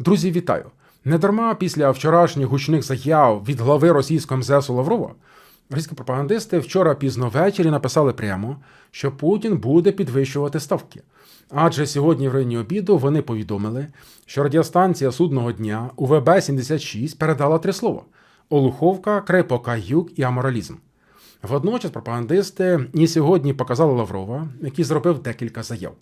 Друзі, вітаю! Недарма після вчорашніх гучних заяв від глави російського МЗС Лаврова російські пропагандисти вчора пізно ввечері написали прямо, що Путін буде підвищувати ставки. Адже сьогодні в районі обіду вони повідомили, що радіостанція судного дня УВБ-76 передала три слова: Олуховка, Крепока, Юг і аморалізм. Водночас пропагандисти і сьогодні показали Лаврова, який зробив декілька заяв.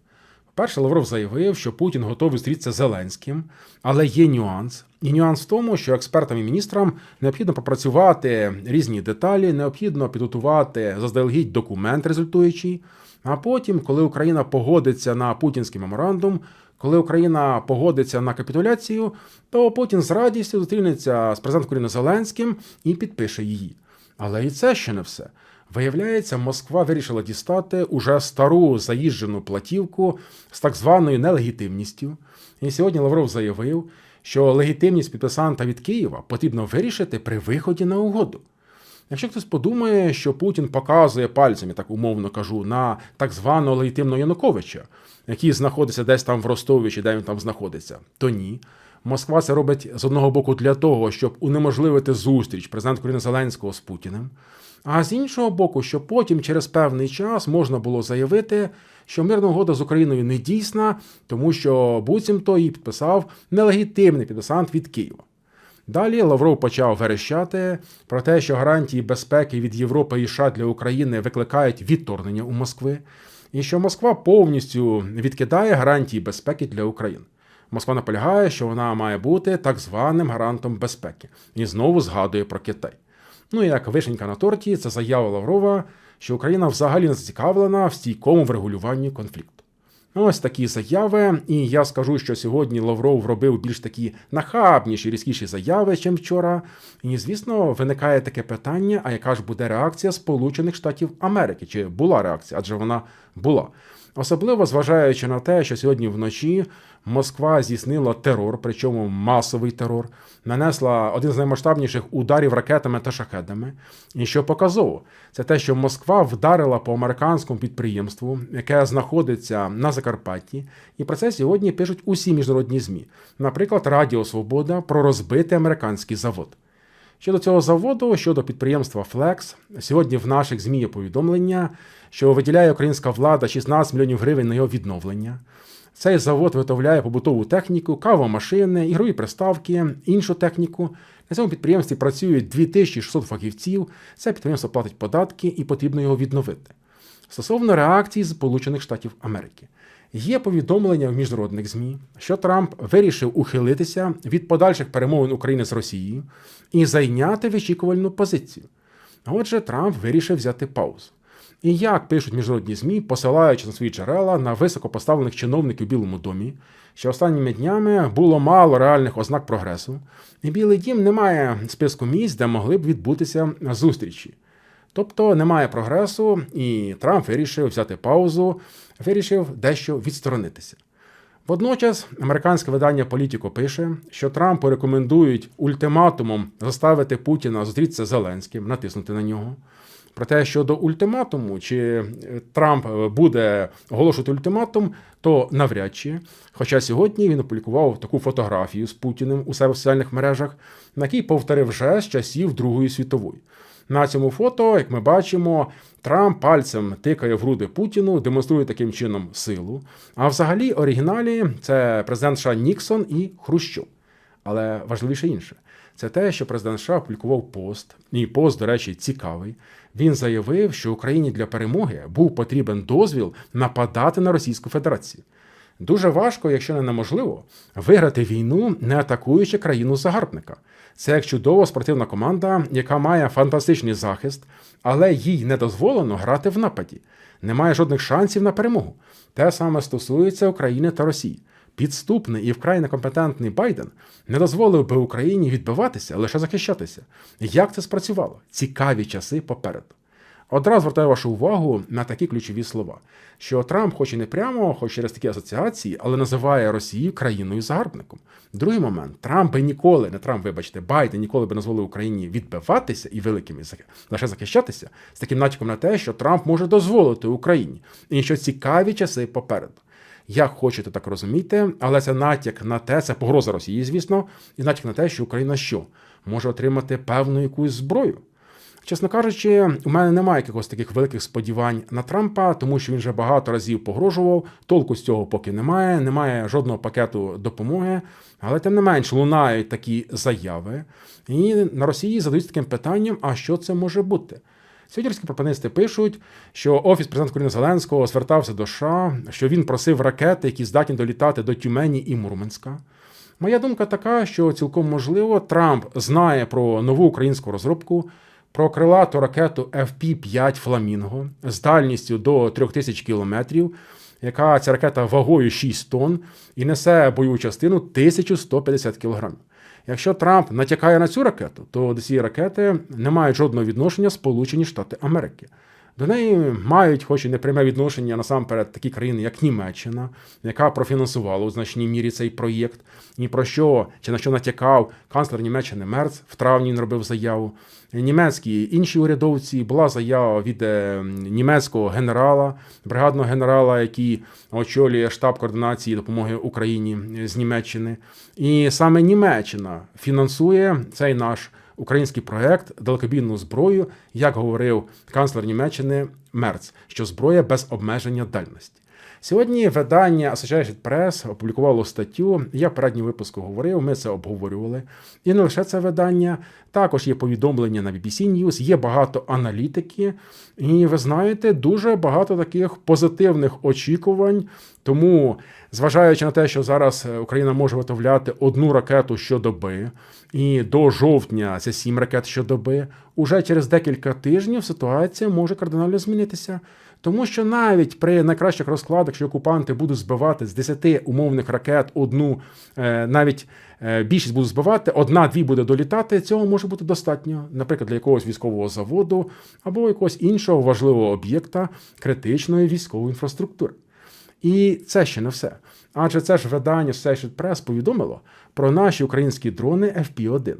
Перше, Лавров заявив, що Путін готовий зустрітися з Зеленським, але є нюанс. І нюанс в тому, що експертам і міністрам необхідно пропрацювати різні деталі, необхідно підготувати заздалегідь документ результуючий. А потім, коли Україна погодиться на путінський меморандум, коли Україна погодиться на капітуляцію, то Путін з радістю зустрінеться з президентом України Зеленським і підпише її. Але і це ще не все. Виявляється, Москва вирішила дістати уже стару заїжджену платівку з так званою нелегітимністю. І сьогодні Лавров заявив, що легітимність підписанта від Києва потрібно вирішити при виході на угоду. Якщо хтось подумає, що Путін показує пальцем, я так умовно кажу, на так званого легітимного Януковича, який знаходиться десь там в Ростові чи де він там знаходиться, то ні. Москва це робить з одного боку для того, щоб унеможливити зустріч президента України Зеленського з Путіним. А з іншого боку, щоб потім через певний час можна було заявити, що мирна угода з Україною не дійсна, тому що буцімто її підписав нелегітимний підписант від Києва. Далі Лавров почав верещати про те, що гарантії безпеки від Європи і США для України викликають відторгнення у Москви, і що Москва повністю відкидає гарантії безпеки для України. Москва наполягає, що вона має бути так званим гарантом безпеки, і знову згадує про Китай. Ну і як вишенька на торті, це заява Лаврова, що Україна взагалі не зацікавлена в стійкому врегулюванні конфлікту. Ось такі заяви, і я скажу, що сьогодні Лавров робив більш такі нахабніші, різкіші заяви, ніж вчора. І, звісно, виникає таке питання: а яка ж буде реакція Сполучених Штатів Америки? Чи була реакція? Адже вона була. Особливо зважаючи на те, що сьогодні вночі Москва здійснила терор, причому масовий терор, нанесла один з наймасштабніших ударів ракетами та шахедами. І що показово, це те, що Москва вдарила по американському підприємству, яке знаходиться на Закарпатті, і про це сьогодні пишуть усі міжнародні змі, наприклад, Радіо Свобода про розбитий американський завод. Щодо цього заводу, щодо підприємства Флекс, сьогодні в наших ЗМІ є повідомлення, що виділяє українська влада 16 мільйонів гривень на його відновлення. Цей завод виготовляє побутову техніку, кавомашини, ігрові приставки, іншу техніку. На цьому підприємстві працюють 2600 фахівців. Це підприємство платить податки і потрібно його відновити. Стосовно реакції Сполучених Штатів Америки. Є повідомлення в міжнародних ЗМІ, що Трамп вирішив ухилитися від подальших перемовин України з Росією і зайняти вичікувальну позицію. Отже, Трамп вирішив взяти паузу. І як пишуть міжнародні ЗМІ, посилаючи на свої джерела на високопоставлених чиновників у Білому домі, що останніми днями було мало реальних ознак прогресу, і Білий дім не має списку місць, де могли б відбутися зустрічі. Тобто немає прогресу, і Трамп вирішив взяти паузу, вирішив дещо відсторонитися. Водночас американське видання Політіко пише, що Трампу рекомендують ультиматумом заставити Путіна зустрітися з Зеленським, натиснути на нього. Проте щодо ультиматуму, чи Трамп буде оголошувати ультиматум, то навряд чи. Хоча сьогодні він опублікував таку фотографію з Путіним у себе в соціальних мережах, на якій повторив вже з часів Другої світової. На цьому фото, як ми бачимо, Трамп пальцем тикає в груди Путіну, демонструє таким чином силу. А взагалі, оригіналі це президент США Ніксон і Хрущов. Але важливіше інше. Це те, що президент США опублікував пост, і пост, до речі, цікавий. Він заявив, що Україні для перемоги був потрібен дозвіл нападати на Російську Федерацію. Дуже важко, якщо не неможливо, виграти війну, не атакуючи країну загарбника. Це як чудова спортивна команда, яка має фантастичний захист, але їй не дозволено грати в нападі. Немає жодних шансів на перемогу. Те саме стосується України та Росії. Підступний і вкрай некомпетентний Байден не дозволив би Україні відбиватися, лише захищатися. Як це спрацювало? Цікаві часи попереду. Одразу звертаю вашу увагу на такі ключові слова, що Трамп, хоч і не прямо, хоч через такі асоціації, але називає Росію країною загарбником. Другий момент Трамп би ніколи, не Трамп, вибачте, Байден ніколи би не дозволив Україні відбиватися і великими лише захищатися з таким натяком на те, що Трамп може дозволити Україні, і що цікаві часи попереду. Як хочете, так розумійте, але це натяк на те, це погроза Росії, звісно, і натяк на те, що Україна що може отримати певну якусь зброю. Чесно кажучи, у мене немає якихось таких великих сподівань на Трампа, тому що він вже багато разів погрожував. Толку з цього поки немає, немає жодного пакету допомоги. Але тим не менш лунають такі заяви. І на Росії задають таким питанням: а що це може бути? Сьогодні пропагандисти пишуть, що офіс президента України Зеленського звертався до США, що він просив ракети, які здатні долітати до Тюмені і Мурманська. Моя думка така, що цілком можливо Трамп знає про нову українську розробку, про крилату ракету FP-5 Фламінго з дальністю до 3000 кілометрів, яка ця ракета вагою 6 тонн і несе бойову частину 1150 кілограмів. Якщо Трамп натякає на цю ракету, то до цієї ракети не мають жодного відношення Сполучені Штати Америки. До неї мають, хоч і не пряме відношення насамперед такі країни, як Німеччина, яка профінансувала у значній мірі цей проєкт. Ні про що чи на що натякав канцлер Німеччини Мерц в травні він робив заяву. Німецькі інші урядовці була заява від е, німецького генерала, бригадного генерала, який очолює штаб координації допомоги Україні з Німеччини. І саме Німеччина фінансує цей наш український проект далекобійну зброю, як говорив канцлер Німеччини Мерц, що зброя без обмеження дальності. Сьогодні видання Associated Press опублікувало статтю. Я в передньому випуску говорив, ми це обговорювали. І не лише це видання, також є повідомлення на BBC News, є багато аналітики, і ви знаєте, дуже багато таких позитивних очікувань. Тому, зважаючи на те, що зараз Україна може виготовляти одну ракету щодоби, і до жовтня це сім ракет щодоби, уже через декілька тижнів ситуація може кардинально змінитися. Тому що навіть при найкращих розкладах, що окупанти будуть збивати з 10 умовних ракет одну, е, навіть е, більшість будуть збивати, одна-дві буде долітати. Цього може бути достатньо, наприклад, для якогось військового заводу або якогось іншого важливого об'єкта критичної військової інфраструктури. І це ще не все. Адже це ж видання Associated Press повідомило про наші українські дрони FP-1.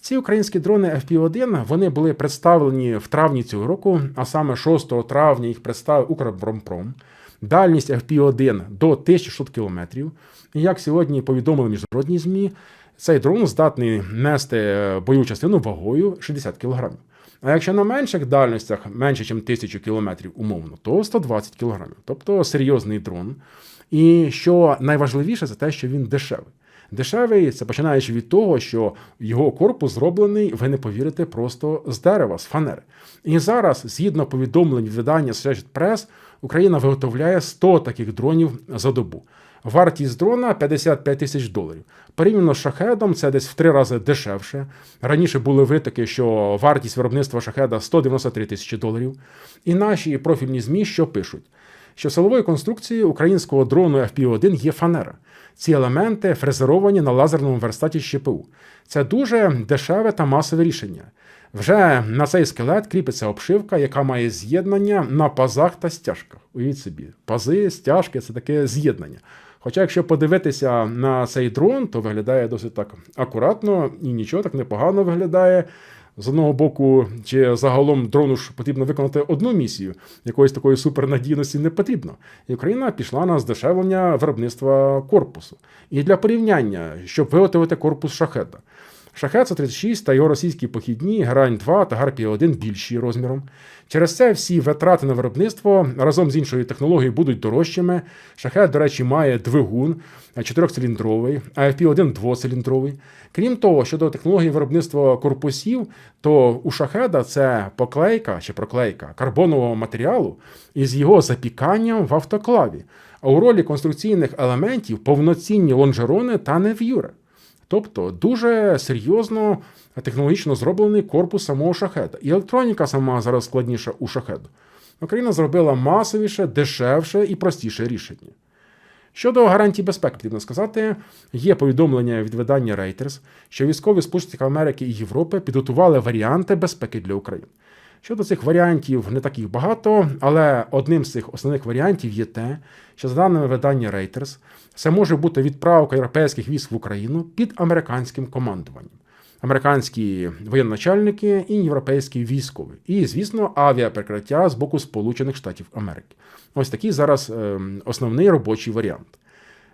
Ці українські дрони FP-1 вони були представлені в травні цього року, а саме 6 травня їх представив Укроборонпром. Дальність FP-1 до 1600 кілометрів. І як сьогодні повідомили міжнародні ЗМІ, цей дрон здатний нести бойову частину вагою 60 кг. А якщо на менших дальностях менше, ніж 1000 кілометрів умовно, то 120 кг. Тобто серйозний дрон. І що найважливіше, це те, що він дешевий. Дешевий це починаючи від того, що його корпус зроблений, ви не повірите, просто з дерева, з фанери. І зараз, згідно повідомлень видання Associated Press, Україна виготовляє 100 таких дронів за добу. Вартість дрона 55 тисяч доларів. Порівняно з шахедом, це десь в три рази дешевше. Раніше були витоки, що вартість виробництва шахеда 193 тисячі доларів. І наші профільні ЗМІ що пишуть? Що силовою конструкцією українського дрону FP1 є фанера. Ці елементи фрезеровані на лазерному верстаті ЩПУ. Це дуже дешеве та масове рішення. Вже на цей скелет кріпиться обшивка, яка має з'єднання на пазах та стяжках. Уявіть собі, пази, стяжки це таке з'єднання. Хоча, якщо подивитися на цей дрон, то виглядає досить так акуратно і нічого так непогано виглядає. З одного боку, чи загалом дрону ж потрібно виконати одну місію, якоїсь такої супернадійності не потрібно. І Україна пішла на здешевлення виробництва корпусу. І для порівняння, щоб виготовити корпус шахета. Шахет 136 та його російські похідні, Грань 2 та Гарпія 1 більші розміром. Через це всі витрати на виробництво разом з іншою технологією будуть дорожчими. Шахет, до речі, має двигун чотирьохциліндровий, а FP1 двоциліндровий. Крім того, щодо технології виробництва корпусів, то у шахеда це поклейка чи проклейка карбонового матеріалу із його запіканням в автоклаві. А у ролі конструкційних елементів повноцінні лонжерони та нев'юри. Тобто дуже серйозно технологічно зроблений корпус самого шахеда. І електроніка сама зараз складніша у шахеду. Україна зробила масовіше, дешевше і простіше рішення. Щодо гарантій безпеки, потрібно сказати, є повідомлення від видання Reuters, що військові Сполучені Америки і Європи підготували варіанти безпеки для України. Щодо цих варіантів, не таких багато, але одним з цих основних варіантів є те, що за даними видання Reuters, це може бути відправка європейських військ в Україну під американським командуванням. американські воєнначальники і європейські військові. І, звісно, авіаперекриття з боку Сполучених Штатів Америки. Ось такий зараз е, основний робочий варіант.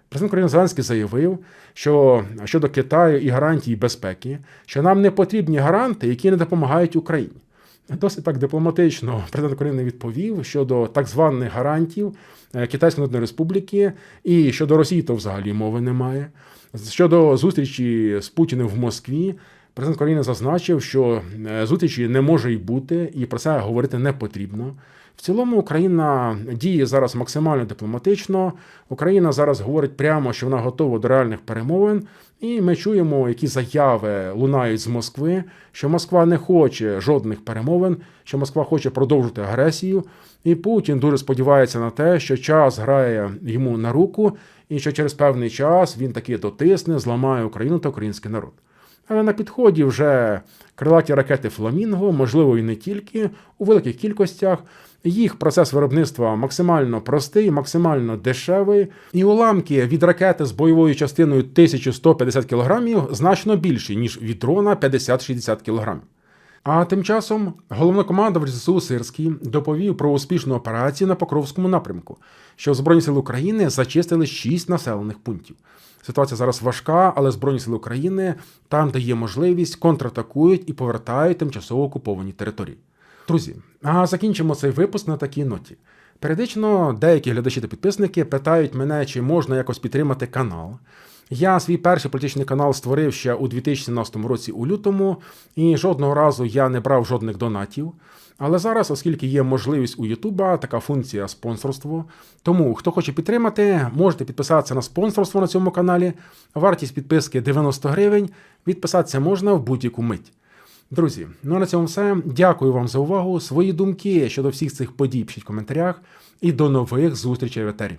Президент України Зеленський заявив, що щодо Китаю і гарантій безпеки, що нам не потрібні гаранти, які не допомагають Україні. Досить так дипломатично президент України відповів щодо так званих гарантів е, Китайської Народної Республіки і щодо Росії, то взагалі мови немає. Щодо зустрічі з Путіним в Москві, президент України зазначив, що е, зустрічі не може й бути, і про це говорити не потрібно. В цілому Україна діє зараз максимально дипломатично. Україна зараз говорить прямо, що вона готова до реальних перемовин. І ми чуємо, які заяви лунають з Москви, що Москва не хоче жодних перемовин, що Москва хоче продовжити агресію. І Путін дуже сподівається на те, що час грає йому на руку, і що через певний час він таки дотисне, зламає Україну та український народ. Але на підході вже крилаті ракети Фламінго, можливо, і не тільки у великих кількостях. Їх процес виробництва максимально простий, максимально дешевий, і уламки від ракети з бойовою частиною 1150 кг значно більші, ніж від дрона 50-60 кг. А тим часом головнокомандувач ЗСУ Сирський доповів про успішну операцію на Покровському напрямку, що Збройні сили України зачистили 6 населених пунктів. Ситуація зараз важка, але Збройні сили України там, де є можливість, контратакують і повертають тимчасово окуповані території. Друзі, а закінчимо цей випуск на такій ноті. Періодично деякі глядачі та підписники питають мене, чи можна якось підтримати канал. Я свій перший політичний канал створив ще у 2017 році у лютому, і жодного разу я не брав жодних донатів. Але зараз, оскільки є можливість у Ютуба, така функція спонсорство. Тому, хто хоче підтримати, можете підписатися на спонсорство на цьому каналі. Вартість підписки 90 гривень. Відписатися можна в будь-яку мить. Друзі, ну а на цьому все. Дякую вам за увагу. Свої думки щодо всіх цих подій пишіть в коментарях. І до нових зустрічей в етері.